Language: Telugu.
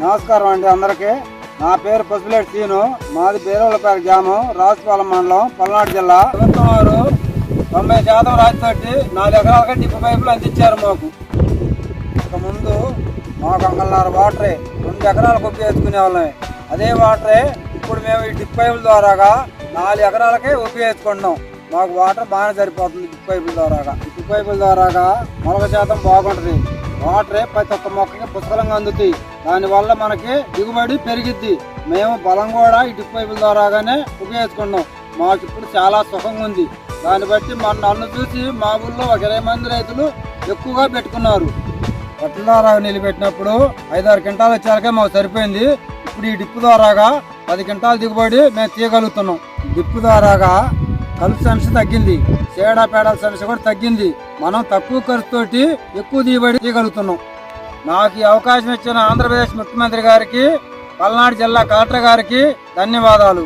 నమస్కారం అండి అందరికీ. నా పేరు పసుపులేటి సీను. మాది బేరవలపేట గ్రామం రాజుపాలెం మండలం పల్నాడు జిల్లా. ప్రభుత్వం వారు తొంభై శాతం రాజుతోటి నాలుగు ఎకరాలకి డిప్పు పైపులు అందించారు మాకు. ఇక ముందు మాకు అంగళన్నర వాటరే రెండు ఎకరాలకు ఉపయోగించుకునే వాళ్ళమే అదే వాటరే ఇప్పుడు మేము ఈ డిప్ పైపుల ద్వారాగా నాలుగు ఎకరాలకే ఉపయోగించుకుంటున్నాం మాకు వాటర్ బాగానే సరిపోతుంది డిప్ పైపుల ద్వారాగా. డిప్ పైపుల ద్వారాగా మొలక శాతం బాగుంటుంది. వాటరే ప్రతి ఒక్క మొక్కకి పుష్కలంగా అందుతాయి. దానివల్ల మనకి దిగుబడి పెరిగిద్ది. మేము బలం కూడా ఈ డిప్ పైపుల ద్వారాగానే ఉపయోగించుకున్నాం. మాకు ఇప్పుడు చాలా సుఖంగా ఉంది. దాన్ని బట్టి మన నన్ను చూసి మా ఊళ్ళో ఒక ఇరవై మంది రైతులు ఎక్కువగా పెట్టుకున్నారు. ద్వారా నిలబెట్టినప్పుడు ఐదారు క్వింటాలు వచ్చాకే మాకు సరిపోయింది. ఇప్పుడు ఈ డిప్పు ద్వారాగా పది క్వింటాల్ దిగుబడి మేము తీయగలుగుతున్నాం. డిప్పు ద్వారాగా కలుపు సమస్య తగ్గింది. సేడా పేడాల సమస్య కూడా తగ్గింది. మనం తక్కువ ఖర్చుతోటి ఎక్కువ దిగుబడి తీయగలుగుతున్నాం నాకు ఈ అవకాశం ఇచ్చిన ఆంధ్రప్రదేశ్ ముఖ్యమంత్రి గారికి పల్నాడు జిల్లా కలెక్టర్ గారికి ధన్యవాదాలు.